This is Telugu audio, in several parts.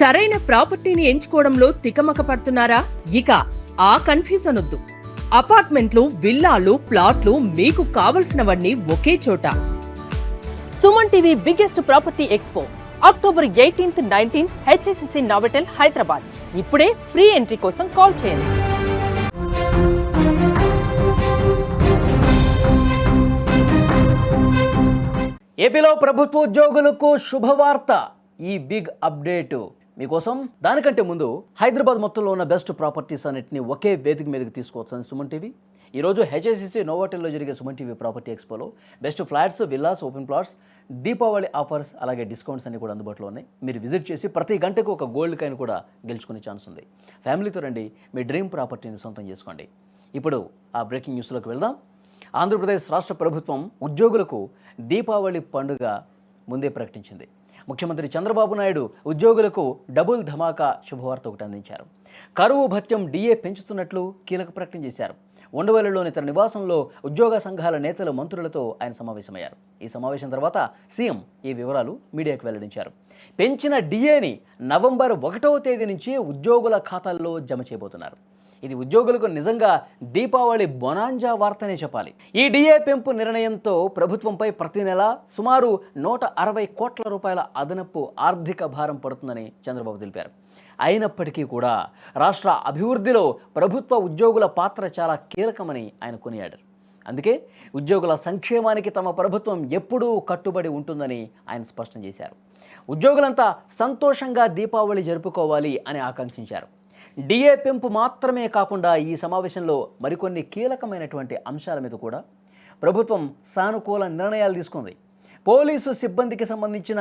సరైన ప్రాపర్టీని ఎంచుకోవడంలో తికమక పడుతున్నారా ఇక ఆ కన్ఫ్యూజన్ వద్దు. అపార్ట్మెంట్లు విల్లాలు ప్లాట్లు మీకు కావలసినవన్నీ ఒకే చోట. Suman TV biggest property expo October eighteenth nineteenth HSCC Novotel Hyderabad. ఇప్పుడే ఫ్రీ ఎంట్రీ కోసం కాల్ చేయండి. ఏపీలో ప్రభుత్వ ఉద్యోగులకు శుభవార్త. ఈ బిగ్ అప్డేట్. మీకోసం దానికంటే ముందు హైదరాబాద్ మొత్తంలో ఉన్న బెస్ట్ ప్రాపర్టీస్ అన్నిటిని ఒకే వేదిక మీదకి తీసుకొస్తుంది సుమన్ టీవీ. ఈరోజు హెచ్ఎస్సిసి నోవాటెల్లో జరిగే Suman TV property ఎక్స్పోలో best flats villas open plots Deepavali offers అలాగే డిస్కౌంట్స్ అన్ని కూడా అందుబాటులో ఉన్నాయి. మీరు విజిట్ చేసి ప్రతి గంటకు ఒక గోల్డ్ కాయిన్ కూడా గెలుచుకునే ఛాన్స్ ఉంది. ఫ్యామిలీతో రండి మీ డ్రీమ్ ప్రాపర్టీని సొంతం చేసుకోండి. ఇప్పుడు ఆ బ్రేకింగ్ న్యూస్లోకి వెళ్దాం. ఆంధ్రప్రదేశ్ రాష్ట్ర ప్రభుత్వం ఉద్యోగులకు దీపావళి పండుగ ముందే ప్రకటించింది. ముఖ్యమంత్రి చంద్రబాబు నాయుడు ఉద్యోగులకు డబుల్ ధమాకా శుభవార్త ఒకటి అందించారు. కరువు భత్యం డిఏ పెంచుతున్నట్లు కీలక ప్రకటన చేశారు. ఉండవల్లిలోని తన నివాసంలో ఉద్యోగ సంఘాల నేతలు మంత్రులతో ఆయన సమావేశమయ్యారు. ఈ సమావేశం తర్వాత సీఎం ఈ వివరాలు మీడియాకు వెల్లడించారు. పెంచిన డిఏని నవంబర్ ఒకటవ తేదీ నుంచి ఉద్యోగుల ఖాతాల్లో జమ చేయబోతున్నారు. ఇది ఉద్యోగులకు నిజంగా దీపావళి బొనాంజా వార్తనే చెప్పాలి. ఈ డిఏ పెంపు నిర్ణయంతో ప్రభుత్వంపై ప్రతి నెల సుమారు నూట అరవై కోట్ల రూపాయల అదనపు ఆర్థిక భారం పడుతుందని చంద్రబాబు తెలిపారు. అయినప్పటికీ కూడా రాష్ట్ర అభివృద్ధిలో ప్రభుత్వ ఉద్యోగుల పాత్ర చాలా కీలకమని ఆయన కొనియాడారు. అందుకే ఉద్యోగుల సంక్షేమానికి తమ ప్రభుత్వం ఎప్పుడూ కట్టుబడి ఉంటుందని ఆయన స్పష్టం చేశారు. ఉద్యోగులంతా సంతోషంగా దీపావళి జరుపుకోవాలి అని ఆకాంక్షించారు. డిఏ పెంపు మాత్రమే కాకుండా ఈ సమావేశంలో మరికొన్ని కీలకమైనటువంటి అంశాల మీద కూడా ప్రభుత్వం సానుకూల నిర్ణయాలు తీసుకుంది. పోలీసు సిబ్బందికి సంబంధించిన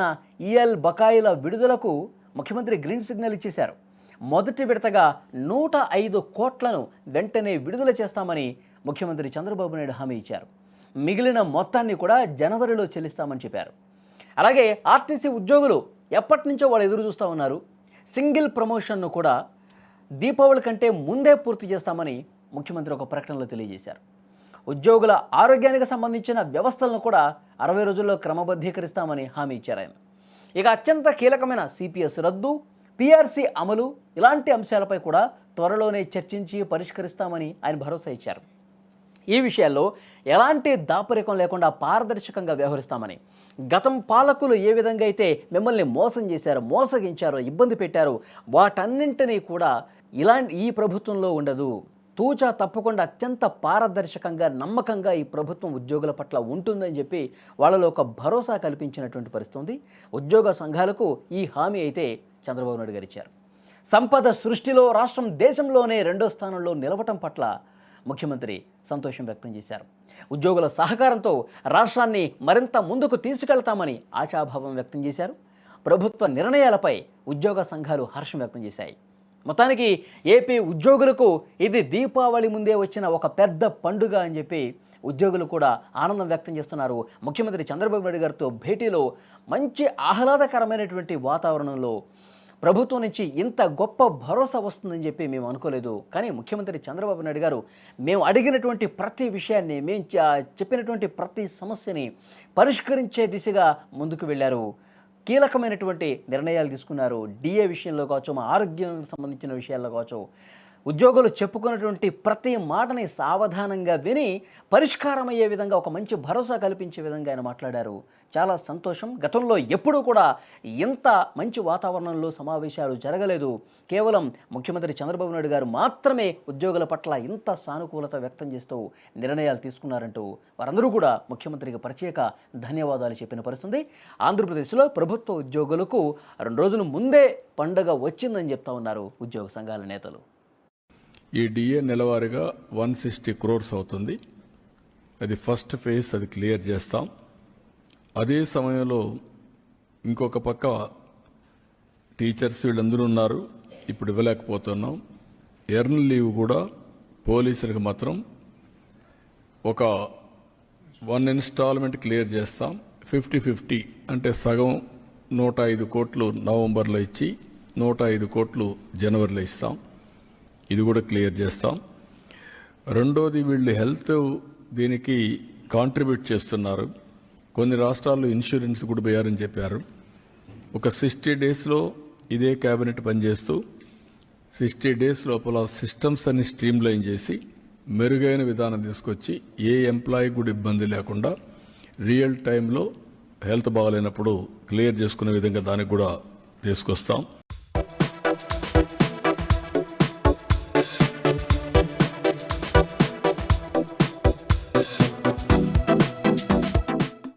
ఈఎల్ బకాయిల విడుదలకు ముఖ్యమంత్రి గ్రీన్ సిగ్నల్ ఇచ్చేశారు. మొదటి విడతగా నూట ఐదు కోట్లను వెంటనే విడుదల చేస్తామని ముఖ్యమంత్రి చంద్రబాబు నాయుడు హామీ ఇచ్చారు. మిగిలిన మొత్తాన్ని కూడా జనవరిలో చెల్లిస్తామని చెప్పారు. అలాగే ఆర్టీసీ ఉద్యోగులు ఎప్పటి నుంచో వాళ్ళు ఎదురు చూస్తూ ఉన్నారు. సింగిల్ ప్రమోషన్ను కూడా దీపావళి కంటే ముందే పూర్తి చేస్తామని ముఖ్యమంత్రి ఒక ప్రకటనలో తెలియజేశారు. ఉద్యోగుల ఆరోగ్యానికి సంబంధించిన వ్యవస్థలను కూడా అరవై రోజుల్లో క్రమబద్ధీకరిస్తామని హామీ ఇచ్చారు ఆయన. ఇక అత్యంత కీలకమైన సిపిఎస్ రద్దు పిఆర్సీ అమలు ఇలాంటి అంశాలపై కూడా త్వరలోనే చర్చించి పరిష్కరిస్తామని ఆయన భరోసా ఇచ్చారు. ఈ విషయాల్లో ఎలాంటి దాపరికం లేకుండా పారదర్శకంగా వ్యవహరిస్తామని గతం పాలకులు ఏ విధంగా అయితే మిమ్మల్ని మోసం చేశారో మోసగించారో ఇబ్బంది పెట్టారో వాటన్నింటినీ కూడా ఇలాంటి ఈ ప్రభుత్వంలో ఉండదు. తూచా తప్పకుండా అత్యంత పారదర్శకంగా నమ్మకంగా ఈ ప్రభుత్వం ఉద్యోగుల పట్ల ఉంటుందని చెప్పి వాళ్ళలో ఒక భరోసా కల్పించినటువంటి పరిస్థితి ఉంది ఉద్యోగ సంఘాలకు ఈ హామీ అయితే చంద్రబాబు నాయుడు గారు ఇచ్చారు. సంపద సృష్టిలో రాష్ట్రం దేశంలోనే రెండో స్థానంలో నిలవటం పట్ల ముఖ్యమంత్రి సంతోషం వ్యక్తం చేశారు. ఉద్యోగుల సహకారంతో రాష్ట్రాన్ని మరింత ముందుకు తీసుకెళ్తామని ఆశాభావం వ్యక్తం చేశారు. ప్రభుత్వ నిర్ణయాలపై ఉద్యోగ సంఘాలు హర్షం వ్యక్తం చేశాయి. మొత్తానికి ఏపీ ఉద్యోగులకు ఇది దీపావళి ముందే వచ్చిన ఒక పెద్ద పండుగ అని చెప్పి ఉద్యోగులు కూడా ఆనందం వ్యక్తం చేస్తున్నారు. ముఖ్యమంత్రి చంద్రబాబు నాయుడు గారితో భేటీలో మంచి ఆహ్లాదకరమైనటువంటి వాతావరణంలో ప్రభుత్వం నుంచి ఇంత గొప్ప భరోసా వస్తుందని చెప్పి మేము అనుకోలేదు. కానీ ముఖ్యమంత్రి చంద్రబాబు నాయుడు గారు మేము అడిగినటువంటి ప్రతి విషయాన్ని మేము చెప్పినటువంటి ప్రతి సమస్యని పరిష్కరించే దిశగా ముందుకు వెళ్ళారు. కీలకమైనటువంటి నిర్ణయాలు తీసుకున్నారు. డిఏ విషయంలో కావచ్చు మా ఆరోగ్యానికి సంబంధించిన విషయాల్లో కావచ్చు. ఉద్యోగులు చెప్పుకున్నటువంటి ప్రతి మాటని సావధానంగా విని పరిష్కారమయ్యే విధంగా ఒక మంచి భరోసా కల్పించే విధంగా ఆయన మాట్లాడారు. చాలా సంతోషం. గతంలో ఎప్పుడూ కూడా ఇంత మంచి వాతావరణంలో సమావేశాలు జరగలేదు. కేవలం ముఖ్యమంత్రి చంద్రబాబు నాయుడు గారు మాత్రమే ఉద్యోగుల పట్ల ఇంత సానుకూలత వ్యక్తం చేస్తూ నిర్ణయాలు తీసుకున్నారంటూ వారందరూ కూడా ముఖ్యమంత్రికి ప్రత్యేక ధన్యవాదాలు చెప్పిన పరిస్థితి. ఆంధ్రప్రదేశ్లో ప్రభుత్వ ఉద్యోగులకు రెండు రోజుల ముందే పండగ వచ్చిందని చెప్తా ఉన్నారు ఉద్యోగ సంఘాల నేతలు. ఈ డిఏ నెలవారీగా వన్ సిక్స్టీ క్రోర్స్ అవుతుంది. అది ఫస్ట్ ఫేజ్ అది క్లియర్ చేస్తాం. అదే సమయంలో ఇంకొక పక్క టీచర్స్ వీళ్ళందరూ ఉన్నారు. ఇప్పుడు ఇవ్వలేకపోతున్నాం. ఎర్న్ లీవ్ కూడా పోలీసులకు మాత్రం ఒక వన్ ఇన్స్టాల్మెంట్ క్లియర్ చేస్తాం. ఫిఫ్టీ ఫిఫ్టీ అంటే సగం నూట ఐదు కోట్లు నవంబర్లో ఇచ్చి నూట ఐదు కోట్లు జనవరిలో ఇస్తాం. ఇది కూడా క్లియర్ చేస్తాం. రెండోది వీళ్ళు హెల్త్ దీనికి కాంట్రిబ్యూట్ చేస్తున్నారు. కొన్ని రాష్ట్రాల్లో ఇన్సూరెన్స్ కూడా పోయారని చెప్పారు. ఒక సిక్స్టీ డేస్లో ఇదే క్యాబినెట్ పనిచేస్తూ సిక్స్టీ డేస్ లోపల సిస్టమ్స్ అన్ని స్ట్రీమ్ లైన్ చేసి మెరుగైన విధానం తీసుకొచ్చి ఏ ఎంప్లాయీ కూడా ఇబ్బంది లేకుండా రియల్ టైంలో హెల్త్ బాగాలేనప్పుడు క్లియర్ చేసుకునే విధంగా దానికి కూడా తీసుకొస్తాం.